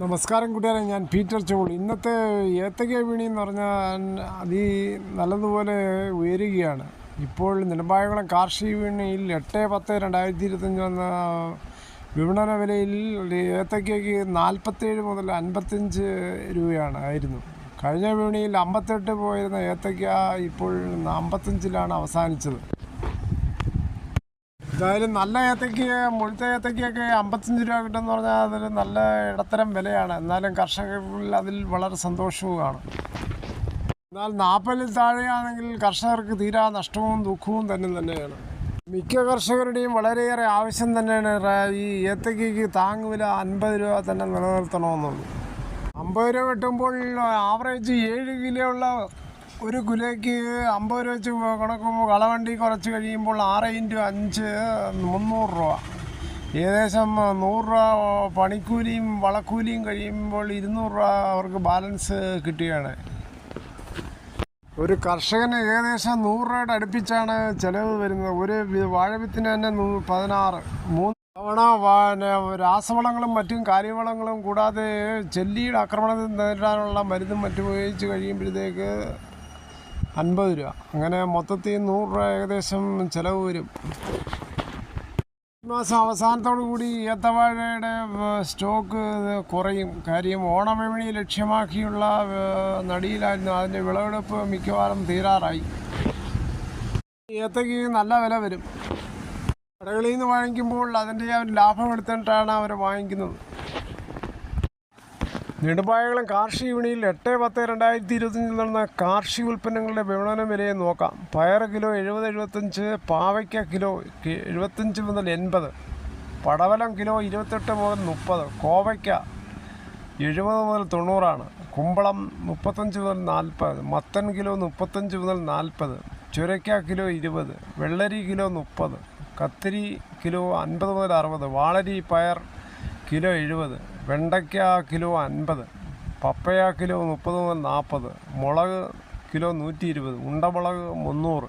നമസ്കാരം കൂട്ടുകാരെ ഞാൻ പീറ്റർ ചോൾ ഇന്നത്തെ ഏത്തക്ക വിണി എന്ന് പറഞ്ഞാൽ അതി നല്ലതുപോലെ ഉയരുകയാണ്. ഇപ്പോൾ നെടുമ്പായകുളം കാർഷിക വിപണിയിൽ എട്ട് പത്ത് രണ്ടായിരത്തി ഇരുപത്തഞ്ച് വന്ന വിപണന വിലയിൽ ഏത്തക്കയ്ക്ക് നാൽപ്പത്തേഴ് മുതൽ അൻപത്തഞ്ച് രൂപയാണ് ആയിരുന്നു. കഴിഞ്ഞ വിപണിയിൽ അമ്പത്തെട്ട് പോയിരുന്ന ഏത്തക്ക ഇപ്പോൾ അമ്പത്തഞ്ചിലാണ് അവസാനിച്ചത്. എന്തായാലും നല്ല ഏത്തയ്ക്ക് മുഴുത്ത ഏത്തയ്ക്കൊക്കെ അമ്പത്തഞ്ച് രൂപ കിട്ടുമെന്ന് പറഞ്ഞാൽ അതൊരു നല്ല ഇടത്തരം വിലയാണ്. എന്നാലും കർഷകരിൽ അതിൽ വളരെ സന്തോഷവുമാണ് എന്നാൽ നാൽപ്പതിൽ താഴെയാണെങ്കിൽ കർഷകർക്ക് തീരാ നഷ്ടവും ദുഃഖവും തന്നെ തന്നെയാണ്. മിക്ക കർഷകരുടെയും വളരെയേറെ ആവശ്യം തന്നെയാണ് ഈ ഏത്തയ്ക്ക് താങ്ങുവില അൻപത് രൂപ തന്നെ നിലനിർത്തണമെന്നുള്ളൂ അമ്പത് രൂപ കിട്ടുമ്പോൾ ആവറേജ് ഏഴ് കിലോ ഉള്ള ഒരു കുലയ്ക്ക് അമ്പത് രൂപ വെച്ച് കണക്കുമ്പോൾ കളവണ്ടി കുറച്ച് കഴിയുമ്പോൾ ആറ് ഇന്റു അഞ്ച് മുന്നൂറ് രൂപ. ഏകദേശം നൂറ് രൂപ പണിക്കൂലിയും വളക്കൂലിയും കഴിയുമ്പോൾ ഇരുന്നൂറ് രൂപ അവർക്ക് ബാലൻസ് കിട്ടുകയാണ്. ഒരു കർഷകന് ഏകദേശം നൂറ് രൂപയുടെ അടുപ്പിച്ചാണ് ചിലവ് വരുന്നത്. ഒരു വാഴവിത്തിന് തന്നെ പതിനാറ്. മൂന്ന് തവണ പിന്നെ രാസവളങ്ങളും മറ്റും കാര്യവളങ്ങളും കൂടാതെ ചെല്ലിയുടെ ആക്രമണത്തിൽ നേരിടാനുള്ള മരുന്നും മറ്റും ഉപയോഗിച്ച് കഴിയുമ്പോഴത്തേക്ക് അൻപത് രൂപ. അങ്ങനെ മൊത്തത്തിൽ നൂറ് രൂപ ഏകദേശം ചിലവ് വരും. മാസം അവസാനത്തോടു കൂടി ഏത്തവാഴയുടെ സ്റ്റോക്ക് കുറയും. കാര്യം ഓണവിപണി ലക്ഷ്യമാക്കിയുള്ള നടിയിലായിരുന്നു. അതിന്റെ വിളവെടുപ്പ് മിക്കവാറും തീരാറായി. ഏത്തയ്ക്ക് നല്ല വില വരും. കടകളിൽ നിന്ന് വാങ്ങിക്കുമ്പോൾ അതിന്റെ ലാഭം എടുത്തിട്ടാണ് അവർ വാങ്ങിക്കുന്നത്. നെടുമ്പായകുളം കാർഷിക വിപണിയിൽ എട്ട് പത്ത് രണ്ടായിരത്തി ഇരുപത്തഞ്ചിൽ നടന്ന കാർഷിക ഉൽപ്പന്നങ്ങളുടെ വിപണന വിലയെ നോക്കാം. പയർ കിലോ എഴുപത് എഴുപത്തഞ്ച് പാവയ്ക്ക കിലോ എഴുപത്തഞ്ച് മുതൽ എൺപത് പടവലം കിലോ ഇരുപത്തെട്ട് മുതൽ മുപ്പത് കോവയ്ക്ക എഴുപത് മുതൽ തൊണ്ണൂറാണ് കുമ്പളം മുപ്പത്തഞ്ച് മുതൽ നാൽപ്പത് മത്തൻ കിലോ മുപ്പത്തഞ്ച് മുതൽ നാൽപ്പത് ചുരയ്ക്ക കിലോ ഇരുപത് വെള്ളരി കിലോ മുപ്പത് കത്തിരി കിലോ അൻപത് മുതൽ അറുപത് വാളരി പയർ കിലോ എഴുപത് വെണ്ടയ്ക്ക കിലോ അൻപത് പപ്പയ കിലോ മുപ്പത് മുതൽ നാൽപ്പത് മുളക് കിലോ നൂറ്റി ഇരുപത് ഉണ്ടമുളക് മുന്നൂറ്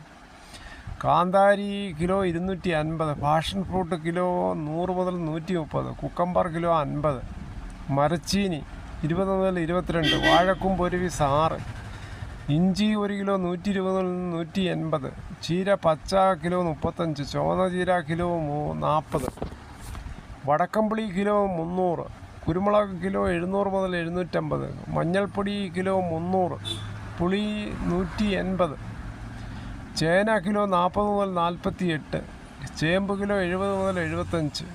കാന്താരി കിലോ ഇരുന്നൂറ്റി അൻപത് പാഷൻ ഫ്രൂട്ട് കിലോ നൂറ് മുതൽ നൂറ്റി മുപ്പത് കുക്കമ്പർ കിലോ അൻപത് മരച്ചീനി ഇരുപത് മുതൽ ഇരുപത്തിരണ്ട് വാഴക്കൂമ്പ് ഒരു പീസ് ആറ് ഇഞ്ചി ഒരു കിലോ നൂറ്റി ഇരുപത് നൂറ്റി എൺപത് ചീര പച്ച കിലോ മുപ്പത്തഞ്ച് ചുവന്ന ചീര കിലോ നാൽപ്പത് വടക്കമ്പുളി കിലോ മുന്നൂറ് കുരുമുളക് കിലോ എഴുന്നൂറ് മുതൽ എഴുന്നൂറ്റമ്പത് മഞ്ഞൾപ്പൊടി കിലോ മുന്നൂറ് പുളി നൂറ്റി എൺപത് ചേന കിലോ നാൽപ്പത് മുതൽ നാൽപ്പത്തി എട്ട് ചേമ്പ് കിലോ എഴുപത് മുതൽ എഴുപത്തഞ്ച്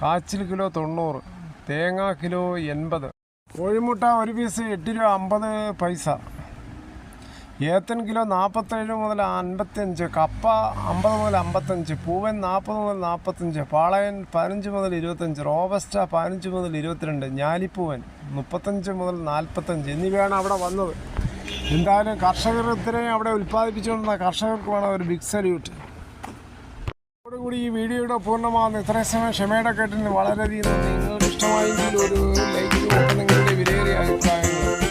കാച്ചിൽ കിലോ തൊണ്ണൂറ് തേങ്ങ കിലോ എൺപത്. കോഴിമുട്ട ഒരു പീസ് എട്ട് രൂപ അമ്പത് പൈസ. ഏത്തൻ കിലോ നാൽപ്പത്തേഴ് മുതൽ അൻപത്തഞ്ച് കപ്പ അമ്പത് മുതൽ അമ്പത്തഞ്ച് പൂവൻ നാൽപ്പത് മുതൽ നാൽപ്പത്തഞ്ച് പാളയൻ പതിനഞ്ച് മുതൽ ഇരുപത്തഞ്ച് റോബസ്റ്റ പതിനഞ്ച് മുതൽ ഇരുപത്തിരണ്ട് ഞാലിപ്പൂവൻ മുപ്പത്തഞ്ച് മുതൽ നാൽപ്പത്തഞ്ച് എന്നിവയാണ് അവിടെ വന്നത്. എന്തായാലും കർഷകർ ഇത്രയും അവിടെ ഉൽപ്പാദിപ്പിച്ചുകൊണ്ടിരുന്ന കർഷകർക്ക് വേണം ഒരു ബിഗ് സല്യൂട്ട് അതോടുകൂടി ഈ വീഡിയോയുടെ പൂർണമാകുന്ന. ഇത്രയും സമയം ക്ഷമയുടെ കേട്ടിന് വളരെയധികം നിങ്ങൾക്ക് ഇഷ്ടമായെങ്കിൽ ഒരു ലൈക്ക് നിങ്ങളുടെ വിലയേറിയ അഭിപ്രായങ്ങൾ